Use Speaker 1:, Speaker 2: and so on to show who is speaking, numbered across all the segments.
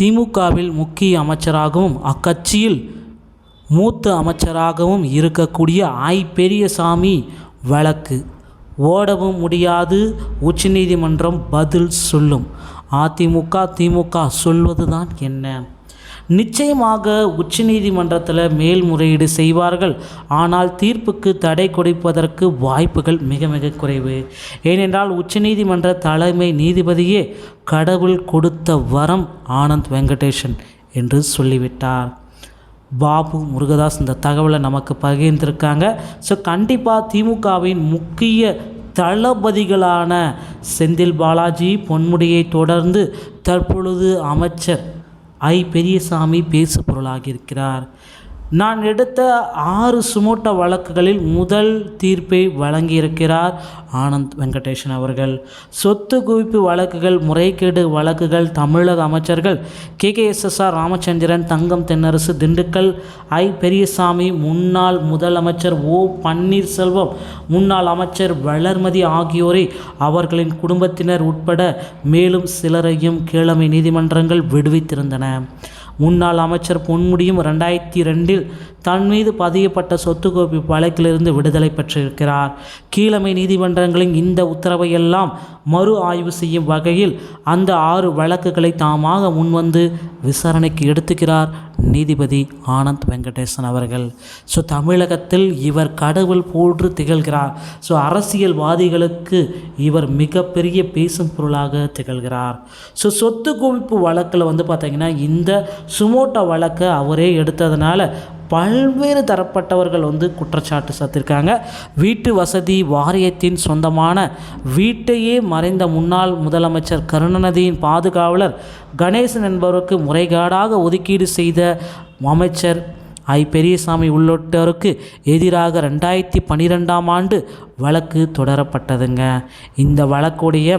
Speaker 1: திமுகவில் முக்கிய அமைச்சராகவும் அக்கட்சியில் மூத்த அமைச்சராகவும் இருக்கக்கூடிய ஐ. பெரியசாமி வழக்கு. ஓடவும் முடியாது உச்சநீதிமன்றம் பதில் சொல்லும். அதிமுக திமுக சொல்வதுதான் என்ன? நிச்சயமாக உச்சநீதிமன்றத்தில் மேல்முறையீடு செய்வார்கள். ஆனால் தீர்ப்புக்கு தடை கொடுப்பதற்கு வாய்ப்புகள் மிக மிக குறைவு. ஏனென்றால் உச்சநீதிமன்ற தலைமை நீதிபதியே கடவுள் கொடுத்த வரம் ஆனந்த் வெங்கடேஷன் என்று சொல்லிவிட்டார். பாபு முருகதாஸ் இந்த தகவலை நமக்கு பகிர்ந்திருக்காங்க. ஸோ கண்டிப்பாக திமுகவின் முக்கிய தளபதிகளான செந்தில் பாலாஜி பொன்முடியை தொடர்ந்து தற்பொழுது அமைச்சர் ஐ பெரியசாமி பேசு பொருளாகியிருக்கிறார் நான் எடுத்த ஆறு சுமோட்ட வழக்குகளில் முதல் தீர்ப்பை வழங்கியிருக்கிறார் ஆனந்த் வெங்கடேஷன் அவர்கள். சொத்து குவிப்பு வழக்குகள் முறைகேடு வழக்குகள் தமிழக அமைச்சர்கள் K. K. S. S. R. Ramachandran Thangam Thennarasu Dindigul I. Periyasamy முன்னாள் முதலமைச்சர் ஓ. பன்னீர்செல்வம் முன்னாள் அமைச்சர் வளர்மதி ஆகியோரை அவர்களின் குடும்பத்தினர் உட்பட மேலும் சிலரையும் கீழமை நீதிமன்றங்கள் விடுவித்திருந்தன. முன்னாள் அமைச்சர் பொன்முடியும் ரெண்டாயிரத்தி ரெண்டில் தன் மீது பதியப்பட்ட சொத்து குவிப்பு வழக்கிலிருந்து விடுதலை பெற்றிருக்கிறார். கீழமை நீதிமன்றங்களின் இந்த உத்தரவையெல்லாம் மறு ஆய்வு செய்யும் வகையில் அந்த ஆறு வழக்குகளை தாமாக முன்வந்து விசாரணைக்கு எடுத்துக்கிறார். நீதிபதி ஆனந்த் வெங்கடேசன் அவர்கள். ஸோ தமிழகத்தில் இவர் கடவுள் போன்று திகழ்கிறார். ஸோ அரசியல்வாதிகளுக்கு இவர் மிகப்பெரிய பேசும் பொருளாக திகழ்கிறார். ஸோ சொத்து குவிப்பு வழக்கில் வந்து பார்த்திங்கன்னா இந்த சுமோட்டோ வழக்கை அவரே எடுத்ததுனால பல்வேறு தரப்பட்டவர்கள் வந்து குற்றச்சாட்டு சாத்திருக்காங்க. வீட்டு வசதி வாரியத்தின் சொந்தமான வீட்டையே மறைந்த முன்னாள் முதலமைச்சர் கருணாநிதியின் பாதுகாவலர் கணேசன் என்பவருக்கு முறைகேடாக ஒதுக்கீடு செய்த அமைச்சர் ஐ பெரியசாமி உள்ளிட்டோருக்கு எதிராக ரெண்டாயிரத்தி பன்னிரெண்டாம் ஆண்டு வழக்கு தொடரப்பட்டதுங்க. இந்த வழக்குடைய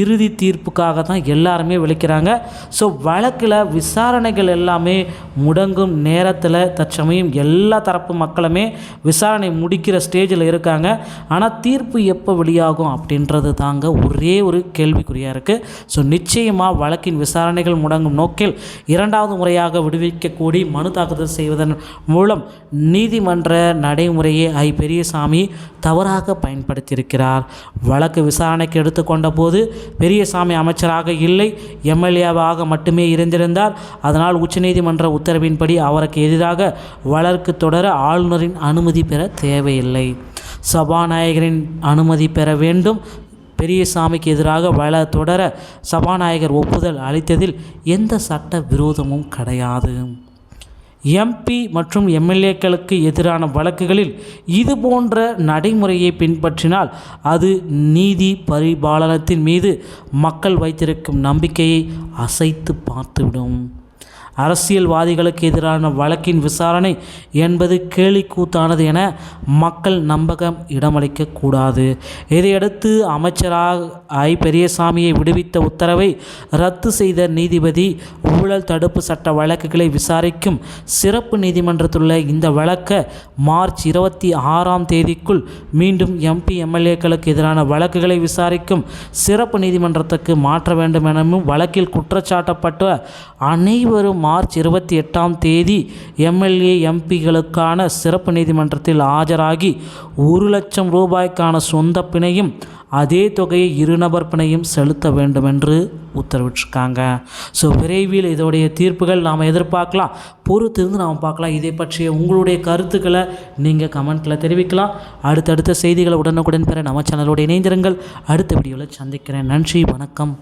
Speaker 1: இறுதி தீர்ப்புக்காக தான் எல்லாருமே விழிக்கிறாங்க. ஸோ வழக்கில் விசாரணைகள் எல்லாமே முடங்கும் நேரத்தில் தற்சமயம் எல்லா தரப்பு மக்களுமே விசாரணை முடிக்கிற ஸ்டேஜில் இருக்காங்க. ஆனால் தீர்ப்பு எப்போ வெளியாகும் அப்படின்றது தாங்க ஒரே ஒரு கேள்விக்குறியாக இருக்குது ஸோ நிச்சயமாக வழக்கின் விசாரணைகள் முடங்கும் நோக்கில் இரண்டாவது முறையாக விடுவிக்கக்கூடி மனு தாக்குதல் செய்வதன் மூலம் நீதிமன்ற நடைமுறையை ஐ பெரியசாமி தவறாக பயன்படுத்தியிருக்கிறார். வழக்கு விசாரணைக்கு எடுத்துக்கொண்ட போது பெரியசாமி அமைச்சராக இல்லை எம்எல்ஏவாக மட்டுமே இருந்திருந்தார். அதனால் உச்சநீதிமன்ற உத்தரவின்படி அவருக்கு எதிராக வழக்கு தொடர ஆளுநரின் அனுமதி பெற தேவையில்லை. சபாநாயகரின் அனுமதி பெற வேண்டும். பெரியசாமிக்கு எதிராக வழ தொடர சபாநாயகர் ஒப்புதல் அளித்ததில் எந்த சட்ட விரோதமும் கிடையாது. எம்பி மற்றும் எம்எல்ஏக்களுக்கு எதிரான வழக்குகளில் இது போன்ற நடைமுறையை பின்பற்றினால் அது நீதி பரிபாலனத்தின் மீது மக்கள் வைத்திருக்கும் நம்பிக்கையை அசைத்து பார்த்துவிடும். அரசியல்வாதிகளுக்கு எதிரான வழக்கின் விசாரணை என்பது கேலிக்கூத்தானது என மக்கள் நம்பகம் இடமளிக்கக்கூடாது இதையடுத்து அமைச்சராக ஐ. பெரியசாமியை விடுவித்த உத்தரவை ரத்து செய்த நீதிபதி ஊழல் தடுப்பு சட்ட வழக்குகளை விசாரிக்கும் சிறப்பு நீதிமன்றத்துள்ள இந்த வழக்கை மார்ச் இருபத்தி ஆறாம் தேதிக்குள் மீண்டும் எம்பி எம்எல்ஏக்களுக்கு எதிரான வழக்குகளை விசாரிக்கும் சிறப்பு நீதிமன்றத்துக்கு மாற்ற வேண்டும் எனவும் வழக்கில் குற்றச்சாட்டப்பட்ட அனைவரும் மார்ச் இருபத்தி எட்டாம் தேதி எம்எல்ஏ எம்பிகளுக்கான சிறப்பு நீதிமன்றத்தில் ஆஜராகி ஒரு லட்சம் ரூபாய்க்கான சொந்த பிணையும் அதே தொகையை இருநபர் பிணையும் செலுத்த வேண்டும் என்று உத்தரவிட்டிருக்காங்க. ஸோ விரைவில் இதோடைய தீர்ப்புகள் நாம் எதிர்பார்க்கலாம். பொறுத்திருந்து நாம் பார்க்கலாம். இதை பற்றிய உங்களுடைய கருத்துக்களை நீங்கள் கமெண்ட்டில் தெரிவிக்கலாம். அடுத்தடுத்த செய்திகளை உடனுக்குடன் பெற நம்ம சேனலோடு இணைந்திருங்கள். அடுத்த வீடியோவில் சந்திக்கிறேன். நன்றி வணக்கம்.